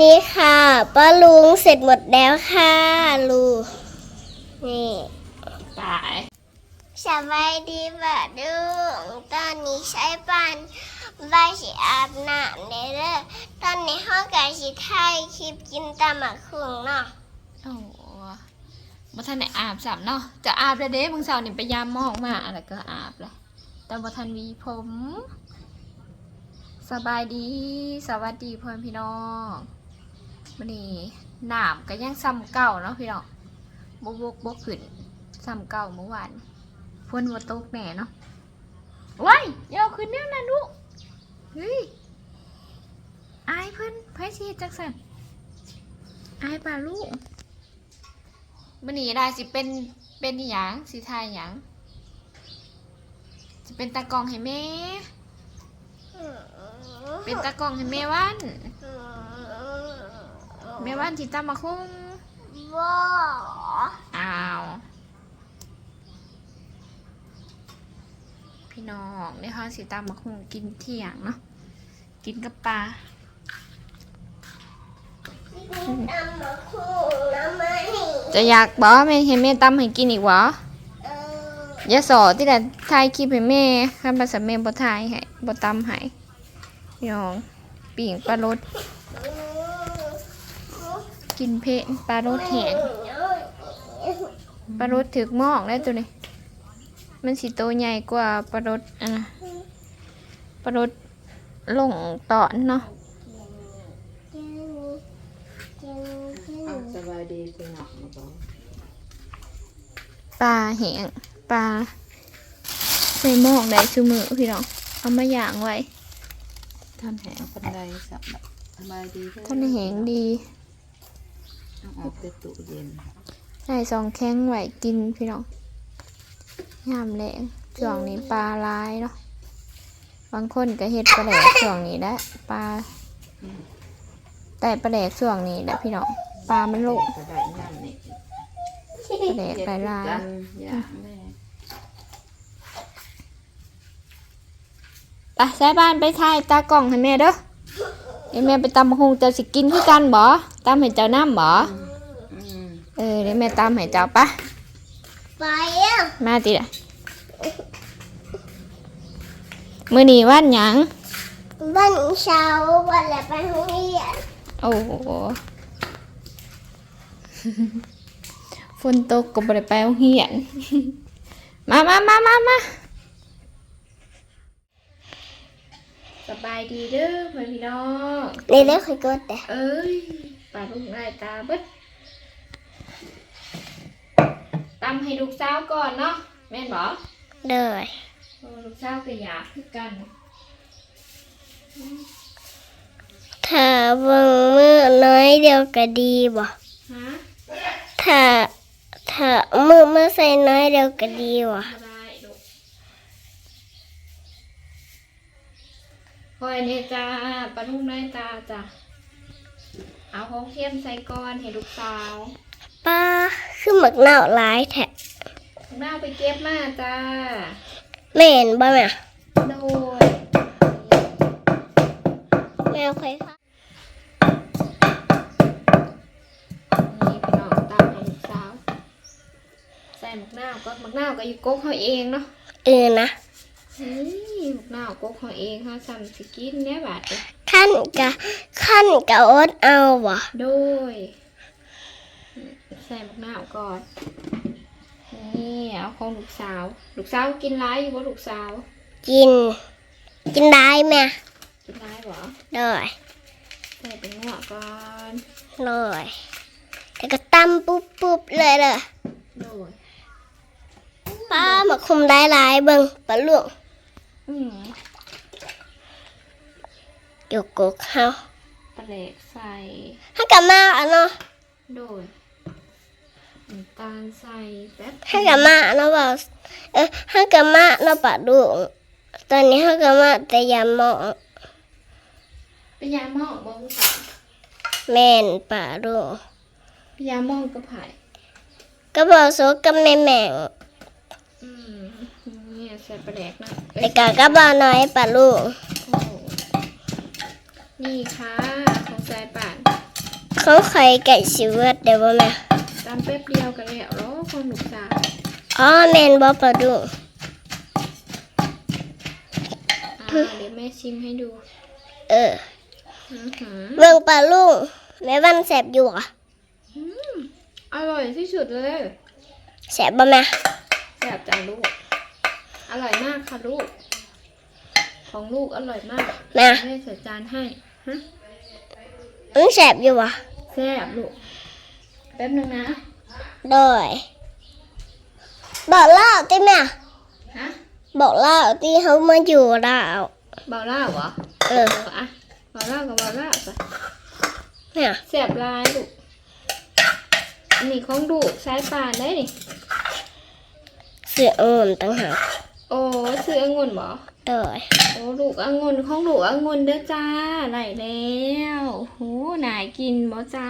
นี่ค่ะป้าลุงเสร็จหมดแล้วค่ะลูกนี่ตายสบายดีบ่ะดุงตอนนี้ใช้ปันใบสีอาบน้ำในเด้อตอนนี้ห้องกายสีไทยคลิปกินตามหมักคุงเนาะโอ้บ่ทันได้อาบสับเนาะจะอาบแล้วเด้มึงเสาร์นี่ไปยามหมอกมาอะไรก็อาบแหละแต่บ่ทันหวีผม สบายดี สวัสดีพ่อแม่พี่น้อง วันนี้น้ำก็ยังซ้ำเก่าเนาะพี่น้องบกบกบกขึ้นซ้ำเก่าเมื่อวานฝนบ่ตกแน่เนาะว้ายอย่าเอาขึ้นแนวนั้นลูกเฮ้ยอายเพิ่อนไผสิเฮ็ดจักสันอายป่าลูกมันนี้ได้สิเป็นเป็นหยังสิทายหยังสิเป็นตากองให้แม่เป็นตากองให้แม่วัน แม่วันที่ตามมาคุ้งว้าอ้าว พี่น้องในห้องสีตามมาคุ้งกินเที่ยงเนาะ กินกับปลาตามหมักคุงนะมันจะอยากบอกแม่เห็นแม่ตำให้กินอีกวะเอออย่าสอที่แต่ถ่ายคลิปให้แม่ข้ามภาษาแม่บ่ถ่ายให้บ่ตำให้พี่น้องปิ่งปลารส กินเพะปลารสแห้งปลารสถึกหมอกได้ตัวนี้ มันสิโตใหญ่กว่าปลารสอะนะปลารสลงตอนเนาะสบายดีเป็นหนักมาบ้างปลาแห้งปลาใส่หมอกได้ซุมือพี่น้องเอามาย่างไว้ท่านแหงคนใดสบายสบายดีเด้อท่านแห้งดี เอาออกแต่ตู้เย็นใส่ซองแข้งไหวกินพี่น้องยามแรงช่วงนี้ปลาหลายเนาะบางคนก็เฮ็ดปลาแดกช่วงนี้ได้ปลาแต่ปลาแดกช่วงนี้ได้พี่น้องปลามันลงกระไดนั่นนี่ปลาแดกหลายกันๆอย่าแม่ไปใช้บ้านไปถ่ายตากล่องให้แม่เด้อเดี๋ยวแม่ไปตำบักฮงเจ้าสิกินคือกันบ่ ตำให้เจ้าน้ำบ่อืมเออเดี๋ยวแม่ตำให้เจ้าปะไปอะมาติละมื้อนี้วันหยังวันเช้าวันละไปโรงเรียนโอ้โหฝนตกก็บ่ได้ไปโรงเรียนมามามามามาสบายดีเด้อเพื่อนพี่น้องในเรื่องเคยกดแต่เอ้ย ปลาลูกไายตาเบิดตำให้ลูกสาวก่อนเนาะแม่นบอเลยลูกสาวก็อยากคือกัน ถ้าเบิ่งมือน้อยเดียวก็ดีบ่ฮะถ้าถ้ามือมือใส่น้อยเดียวก็ดีบ่บ่ได้ลูกคอยเนี่ยจ้าปลาลูกน้อยตาจ้ะ เอาของเข้มใส่ก่อนให้ลูกสาวป้าคือหมักเน่าหลายแท้แม่เอาไปเก็บมาจ้าแม่นบ่แม่โดยแม่เคยค่ะนี่พี่น้องตามให้ลูกสาวใส่หมักนาวก็หมักนาวก็อยู่กกเขาเองเนาะเออนะ เฮ้ยหมักนาวกกเขาเองเขาสั่งสิกินเนี่ยบาดเดียว ขั้นกะขั้นกะอดเอาบ่โดยใส่หมักนาวก่อนนี่เอาของลูกสาว ลูกสาวกินร้ายอยู่บ่ลูกสาว กิน กินได้แม่กินร้ายบ่เลยใส่เป็นหัวก่อนเลยแล้วก็ตำปุ๊บปุ๊บเลยเลยโดยป้ามาคุมได้หลายเบิ่งปลาลูกอืม อยู่กกเฮาปลาแหลกใส่ให้กะมาอะเนาะโดยน้ำตาลใส่แป๊บให้กะมาเนาะบ่าวเออให้กะมาเนาะปลาลูกตอนนี้ให้กะมาแต่ยามหมองเป็นยาหมองบ่ลูกสาวแม่นปลาลูกเป็นยาหมองกระไผ่ก็บอกโซกับแม่แม่งอืมนี่ใส่ปลาแหลกนะเอ้แต่ยกะก็บ่าวน้อยปลาลูก โอ้โห นี่ค่ะของสายป่านเขาไข่ไก่สิเวิร์ดเดี๋ยวบ่แม่ตามแป๊บเดียวกันแล้วเนาะของลูกสาวอ๋อแม่นบ่ปลาดุกอ่าเดี๋ยวแม่ชิมให้ดูเอออื้อหือเมืองปลาลุงแม่วันแสบอยู่อะอืมอร่อยที่สุดเลยแสบบ่แม่แซ่บจังลูก อร่อยมากค่ะลูก ของลูกอร่อยมาก แม่ แม่ใส่จานให้ ฮะมันแสบอยู่อะแซ่บลูกแป๊บนึงนะโดยบอกเล่าติแม่ฮะบอกเล่าที่เขามาอยู่เราเบาเล่าเหรอเออเอออะเบาเล่ากับเบาเล่าไปแม่แซ่บหลายลูกอันนี้ของลูกสายป่านได้นี่เสืออ่อนต่างหากโอ้ซื้อองุ่นบ่ โดยโอ้ลูกองุ่นของลูกองุ่นเด้อจ้าไหลแล้วโหน่ากินบ่จ้า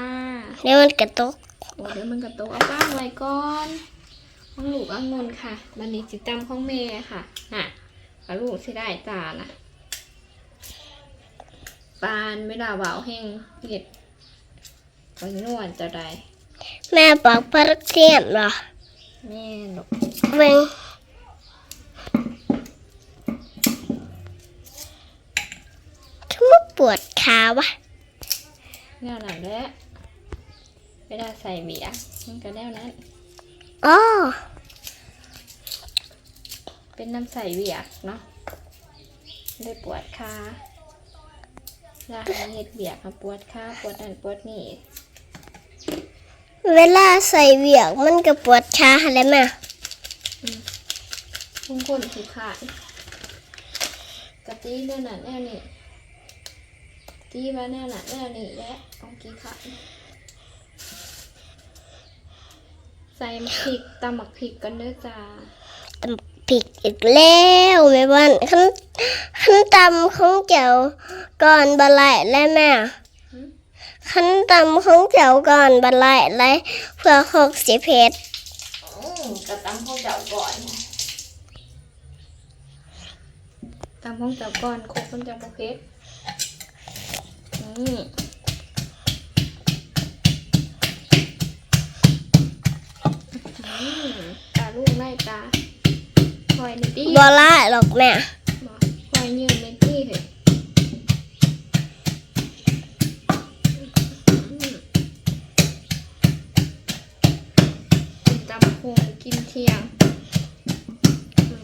เดี๋ยวมันกระตุกโอ้เดี๋ยวมันกระตุกเอาป้างไว้ก่อนของลูกองุ่นค่ะบันนี้จิตำของเมย์ค่ะน่ะกับลูกสิได้จ้านะปานไม่ได้ว่าวแห้งเห็ดไปนวดจะได้แม่บอกพระเทียมเหรอแม่นกเวงทำไมป วดขาวะแนวนั้นแหละไม่ได้ใส่เบียร์มันก็แนวนั้นอ๋อเป็นน้ำใส่เบียร์เนาะได้ปวดขาลาให้เห็ดเบียร์ค่ะปวดขาปวดนั่นปวดนี่เวลาใส่เวียกมันก็ปวดขาอะไรแม่พุ่งคนขี้ขาดกะตีแนวนั้นแนวนี้ ตีว่าแนวนั้นแนวนี้และเอาขี้ขาดใส่มะพริกตำหมักพริกกันเด้อจ้าตำผิดอีกแล้วแม่บ้านขั้นขั้นตำของเจ้าก่อนบะไลและแม่ขั้นตำของเจ้าก่อนบะไลและเพื่อหกสิเพชรกระตำของเจ้าก่อนตำของเจ้าก่อนครบมันจะโอเค นี่อืมตาลูกไล่ตาคอยในตี้บะไหลหรอกแม่คอยยืนในตี้เลยกินตำคงกินเที่ยง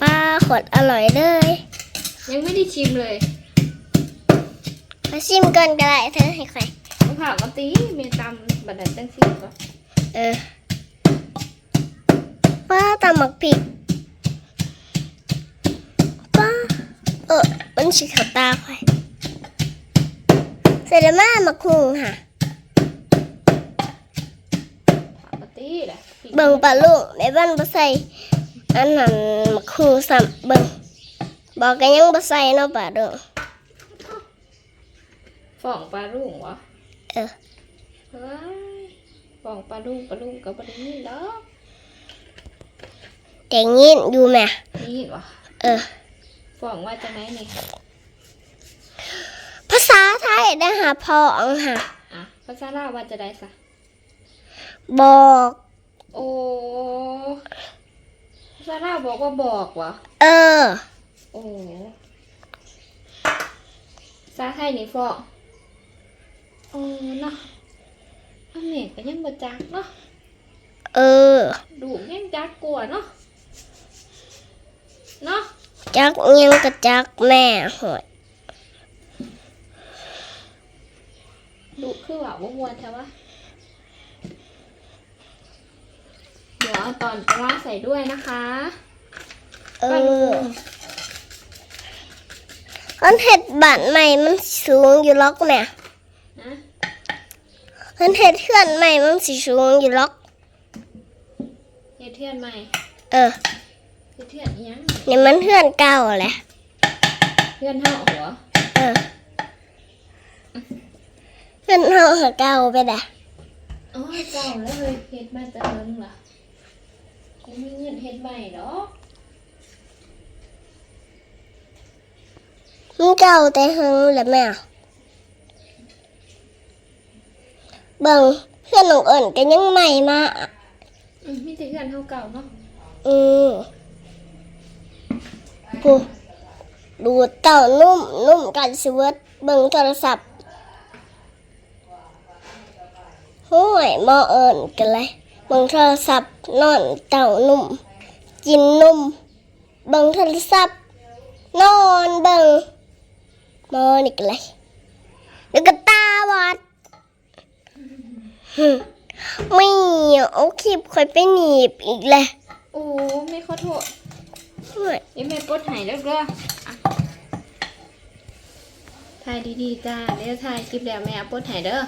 ปลาขดอร่อยเลย ยังไม่ได้ชิมเลย มาชิมก่อนก็ได้เธอให้ใครมะพร้าวมาตีเมตำบัดนั้นจังสิก็เออป้าตำหมักผิดป้าเออมัน ฝ่องปลาลุงวะเออเฮ้ยฝ่องปลาลุงปลาลุงกับบรินี่ดอกแต่ยินอยู่แม่นี่วะเออฝ่องว่าจะไหนนี่ภาษาไทยได้หาพ่ออังหาอะภาษาลาวว่าจะได้ซะบอก โอ้ภาษาลาวบอกว่าบอกวะเออ โอ้ภาษาไทยนี่ฝ่อง โอ้เนาะอันนี้ก็ยังบ่จักเนาะเออ ดูยังจักกลัวเนาะเนาะจักยังกะจักแม่หอยดุคือว่าบ่มวนใช่ปะเดี๋ยวเอาตอนปลาร้าใส่ด้วยนะคะเอปลาลุองอันเห็ดบ้านใหม่มันสูงอยู่ล็อกแม่นะ อันเห็ดเพื่อนใหม่มันสิสูงอยู่ล็อก เฮ็ดเทียนใหม่เออเฮ็ดเทียนอิหยังนี่มันเพื่อนเก่าแหละเทียนเห่าหัวเออเพื่อนเฮาหาเก่าไปแหละอ๋อเจ้าแล้วเลยเฮ็ดมาจะเฮิงล่ะกูมีเงินเฮ็ดใหม่ดอกมันเก่าแต่หึงแหละแม่ เบิ่งเพื่อนน้องเอิญก็ยังใหม่มากอืมมีแต่เพื่อนเท่าเก่าเนาะอืมปูดูเต่านุ่มนุ่มกันสิเวิร์ดเบิ่งโทรศัพท์ห่วยหมอเอิญกันเลยเบิ่งโทรศัพท์นอนเต่านุ่ม กินนุ่ม เบิ่งโทรศัพท์นอนเบิ่งหมอนี่กันเลยแล้วก็ตาบอดหึ ไม่เอาคลิปคอยไปหนีบอีกเลยโอ้ไม่ขอโทษห่วยเดี๋ยวแม่ปลดใหายแล้วเด้ออะถ่ายดีๆจ้าเดี๋ยวถ่ายคลิปแล้วแม่เอาปลดใหายเด้อ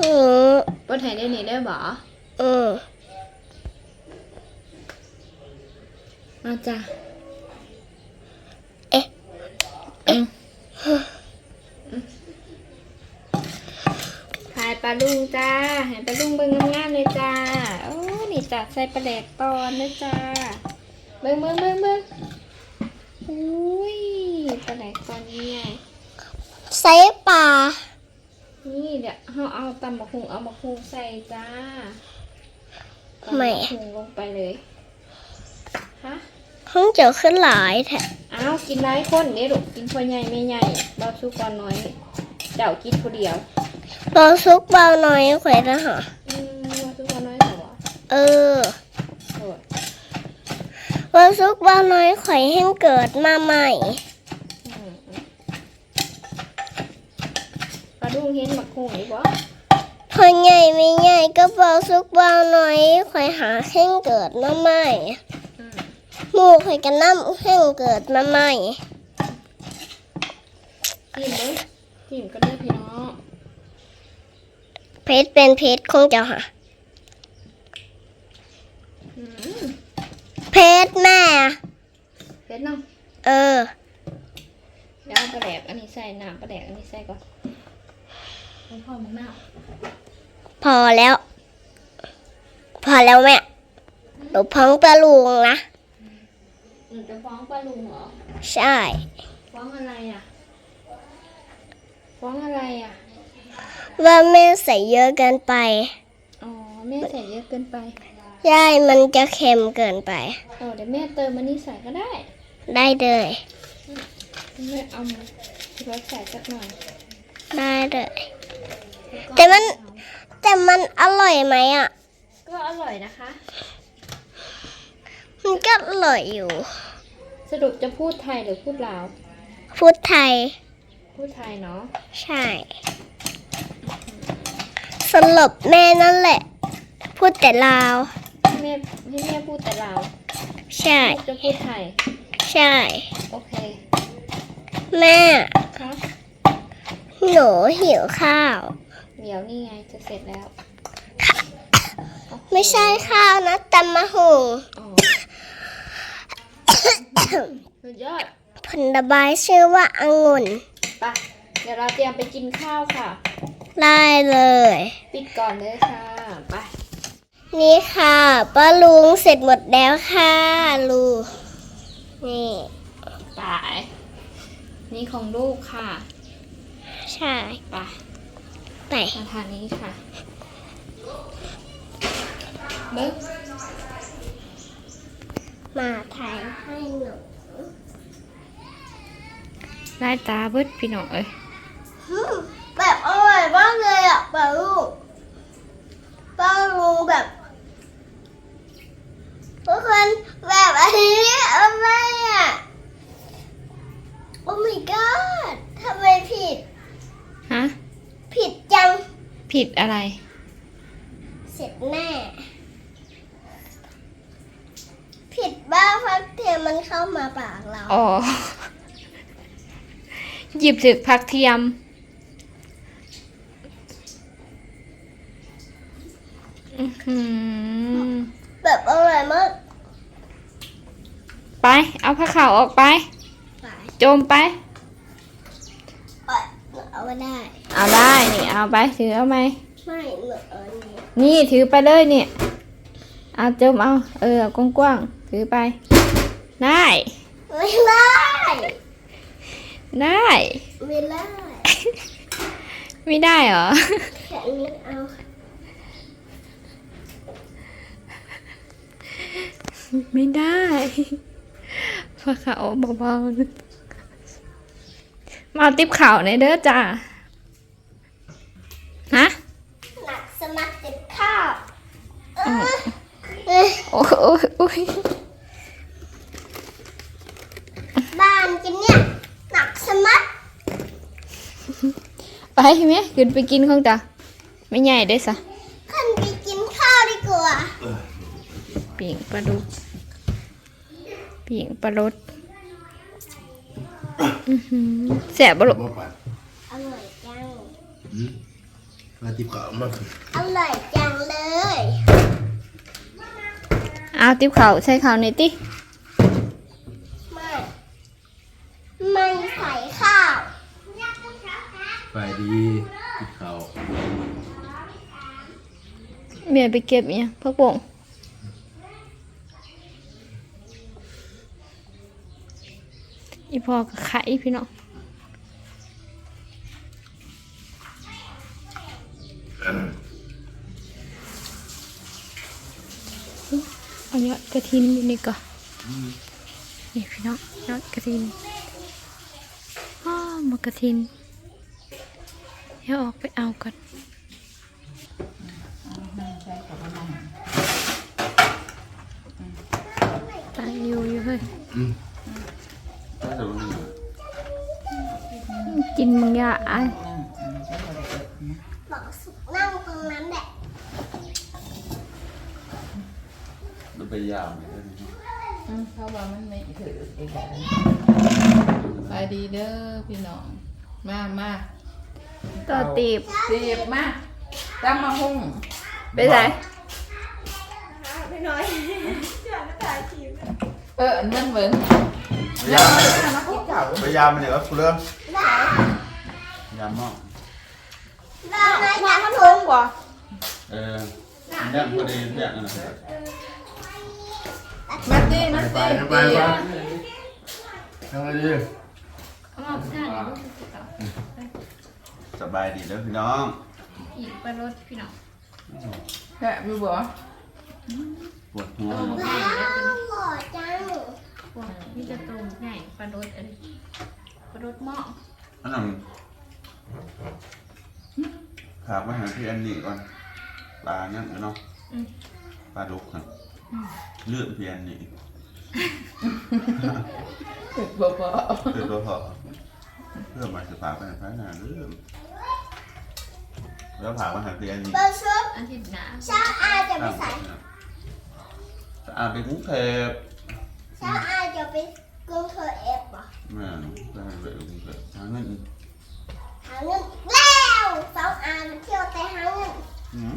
อืมปลดใหายได้นี่ได้อบ่อืมมาจ้า เอ๊ะ อืมถ่ายปลาลุงจ้าให้ปลาลุงเบิ่งงามๆเลยจ้า โอ้นี่จ้าใส่ปลาแดกตอนนะจ้า เบิ่งเบิ่งเบิ่งเบิ่งอุ้ยปลาแดกตอนนี้ไงใส่ปลา นี่เดี๋ยวเราเอาตำบักหุงเอาบักหุงใส่จ้าไม่ตำบักหุงลงไปเลย ฮะห้องเจ้าขึ้นหลายแท้อ้าวกินหลายคนเด้ลูกกินพ่อใหญ่แม่ใหญ่เบาสุกก่อนน้อย เจ้ากินผู้เดียว เบาซุกเบาน้อยข่อยนะฮะอืมเบาสุกก่อนน้อยเหรอเออโอ้ยเบาซุกเบาน้อยข่อยแห้งเกิดมาใหม่อืมอืมปลาดุงเห็นบักหุงดีบ่พอใหญ่ไม่ใหญ่ก็เบาซุกเบาน้อยข่อยหาแห้งเกิดมาใหม่อืมหมูข่อยกันน้ำแห้งเกิดมาใหม่ จิ้มเด้อจิ้มก็ได้อพี่น้องเพ ชรเป็นเพชรของเจ้าค่ะอืมเพชรแม่เผ็ดเนาะเออ เดี๋ยวเอาปลาแดกอันนี้ใส่น้ำปลาแดกอันนี้ใส่ก่อนเอาพ่อมึงน้าพอแล้ว พอแล้วแม่หนูพังปลาลุงนะอืมจะฟ้องปลาลุงเหรอ ใช่ ฟ้องอะไรอะ ฟ้องอะไรอะ ว่าแม่ใส่เยอะเกินไป อ๋อแม่ใส่เยอะเกินไปยายมันจะเค็มเกินไปเออเดี๋ยวแม่เติมมันนี่ใส่ก็ได้ ได้เลยแม่เอาที่รถใส่สักหน่อย ได้เลย แต่มันแต่มันอร่อยไหมอะ ก็อร่อยนะคะ มันก็อร่อยอยู่ สรุปจะพูดไทยหรือพูดลาว พูดไทย พูดไทยเนาะ ใช่ สลบแม่นั่นแหละ พูดแต่ลาวให้แม่ให้แม่พูดแต่ลาวใช่ ลูกจะพูดไทย ใช่ โอเคแม่ ครับหนูหิวข้าว เดี๋ยวนี่ไงจะเสร็จแล้วไม่ใช่ข้าวนะตำมะหุง อ๋อสุดยอด ผลระบายชื่อว่าองุ่น ไปะเดี๋ยวเราเตรียมไปกินข้าวค่ะ ได้เลย ปิดก่อนเลยค่ะ ไป นี่ค่ะป้าลุงเสร็จหมดแล้วค่ะลูกนี่ไป นี่ของลูกค่ะ ใช่ ไปไปมาทางนี้ค่ะเบิ้งมาถ่ายให้หนูไล่ตาเบิดพี่น้องเอ้ยอื มแบบอร่อยมากเลยอะป้าลุงป้าลุงแบบทุกคนแบบอันนี้อะไรอะ โอ้ my god ทำไมผิด ฮะ ผิดจัง ผิดอะไร เสร็จแน่ ผิดบ้าพักเทียมมันเข้ามาปากเรา อ๋อ หยิบถึกผักเทียม อื้อหือแบบอร่อยมากไป เอาผ้าขาวออกไป ไปโจมไปเอาไม่ได้เอาได้นี่เอาไปถือเอาไหม ไม่เหมือนอันนี้นี่ถือไปเลยเนี่ย เอาโจมเอา เออเอากว้างๆถือไป ได้ ไม่ได้ได้ ไม่ได้ ไม่ได้เหรอแค่นี้เอา ไม่ได้พอเขาเบาๆมาเอาติ๊บข่าวในเด้อจ้าฮะหนักสมัครติดข้าวโอ้ยโอ้ยบ้านกินเนี่ยหนักสมัครไปไหมขึ้นไปกินของจ้าไม่ใหญ่ได้อสะ ขึ้นไปกินข้าวดีกว่า ปิ่งปลาดุกปิ่งปลารสอื้อหือแสบบ่ลูกบ่ปัดอร่อยจังมาติบข้าวมาอร่อยจังเลยเอาติ๊บข่าวใส่ข่าวในอยติไม่ไม่ใส่ข้าวไปดีติบข้าว เมียไปเก็บเนี่ยพักบ่ง อีพอกับไข่พี่น้องเอายอดกระทินอยู่นี่ก่อนนี่พี่น้องยอดกระทินอ้าวมากระทินเดี๋ยวออกไปเอาก่อนตายอยู่อยู่เฮ้ย กินมึงยาไอบอกสุกนั่งตรงนั้นแหละมันไปยาวเลยอืมเขาว่ามันไม่ถือเองแบบนั้นไปดีเด้อพี่น้อง มามาต่อตีบเสีบมาตำมาหุ่งไปไหนไม่น้อออันนั่นเบิ่งไปยาวมากิน ก่าไปยาวมันเนี่ยว่ากูเริ่มได้ยาวมากได้ไหมอยากถุงเออเนี่ยพอดีเนี่ยนะมาตีมาไปตีไปไปยังไงดีเอามาท่านสบายดีแล้วพี่น้องอีกปรสพี่น้องแค่มีบ่ปวดหัวว้าวหล่อจัง พวกนี่จะตรงใหญ่ปลารสอะไรปลารสหม้ออันนั้นถามมาหาพี่แอนนี่ก่อนปลาเนี่ยเนาะปลาดุกครับเลือดพี่แอนนี่บ่บ่เลือดตัวพอเพื่อมาสืบปากไปหาหน้าเรื่องแล้วถามมาหาพี่แอนนี่เบอร์ชุดอาทิตย์หน้าเช้าอาจะไปใส่จะอ่านไปกรุงเทพเช้าอา จะไปกรุงเทพเอฟเหรอแม่ไปไปกรุงเทพหาเงินหาเงินอีกแล้วสาวอาไปเที่ยวแต่หาเงินอืม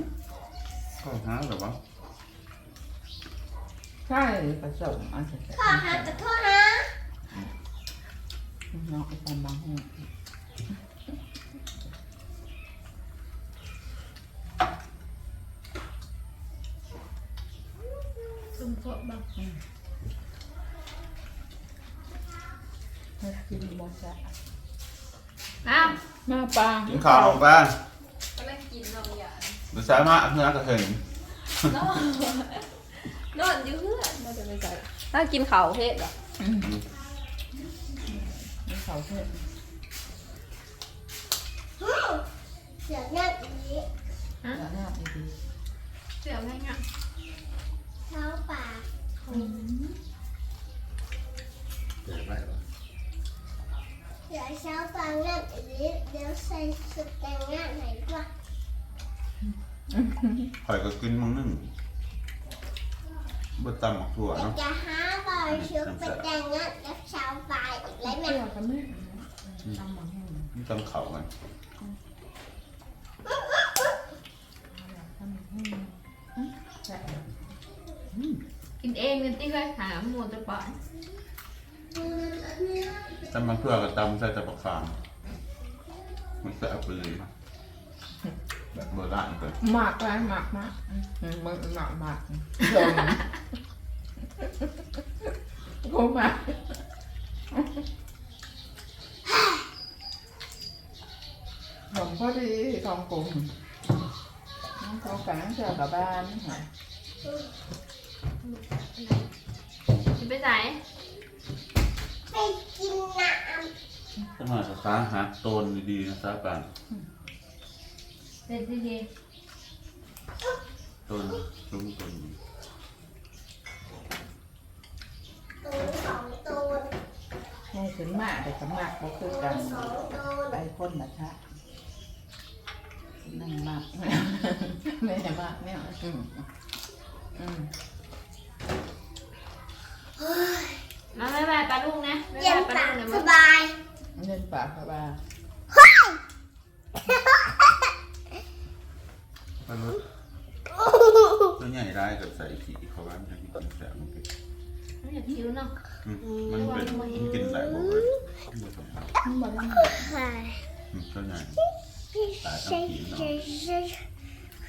ก็หาแบบว่าใช่ผสมอันสุดข้อหาจะข้อหาน้องตำมาหุ่งซุ่มพวกบักมา กินบ่จ้ะอ้าวมาปลากินข้าวลงไปก็เลยกินนมยาหรือสายมากเพื่อนก็เห็นนอนอยู่เพื่อนมาจะไปใส่ถ้ากินเขาวเพศเหรอมีเขาเทศอืมเสียงนั่นอีกแล้วหน้าดีเสียงอะไรเงี้ยเช้าป่าเดี๋ยวไปวะ เดี๋ยวเช้าป่านั่นอีกเดี๋ยวใส่สุดแต่งงานไหนดีกว่าข่อยก็กินมึงนึ่งบดตำหมักถั่วเดี๋ยวเนาะจะหาบอยชุดไปแต่งงานกับเช้าป่าอีกแล้วแม่เกี่ยวกันไหมตำมาหุ่งนี่ตำเขากันใช่กินเองกันที่เคยหาหมูตะปอน ตำหมักถั่วกับตำใส่ตะปักฟางมันจะเอาไปเลยแบบโบราณเลยหมากไรหมากมากมึงหมากหมากชมกูมาของพอดีของกลุ่มน้องเขาแฝงเจอกับบ้านค่ะสิไปไหน ไปกินน้ถ้ามาสตาหาโตนดีๆนะซาปันเด็ดดีต้นซุ้มต้นำตัวสองตัวให้ถึงมากแต่สมัครก็คือกันสองตัวไปคนนะทะนั่งมากแม่มากแม่อืมอืมๆมา บ๊ายบายปลาลุงนะบ๊ายเย็นบายปลาปากลุงนะสบ๊ายบายเงินปากกระบาปลาลุกตัวใหญ่ได้กับใส่ขี้เขาว่ามันจะกินแสบมันกินไม่อยากคิ้วเนาะอืมมันเป็นมันกินหลายบอกเลยไม่สมบูรณ์มันบ่ได้ใช่อืมตัวใหญ่ตายทั้ใช่งผีเนาะใช่ใช่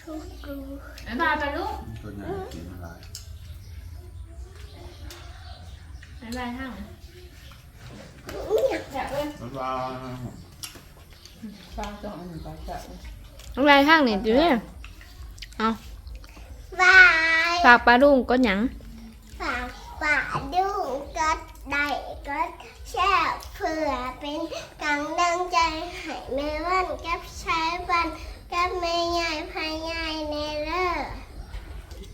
ชูกูบ๊ายบายปลาลุงตัวใหญ่กินหลาย บ๊ายบายทั้งเนี่ยแฉะเลยบ๊ายบายฟ้าต้องอันปลาจับบ๊ายบายทั้งนี่ดูเนี่ยบายฝากปลาลุงก็หยังฝากฝากดูก็ได้ก็แช่เพื่อเป็นกำลังใจให้แม่วันกับชายบันกับแม่ใหญ่พายใหญ่ในเลิก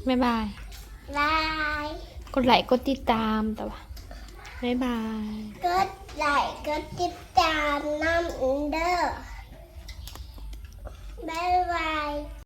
บ๊ายบาย บาย กดไลค์กดติดตามแต่ว่า บ๊ายบายกดไลค์กดติดตามน้ำอินเด้อบ๊ายบาย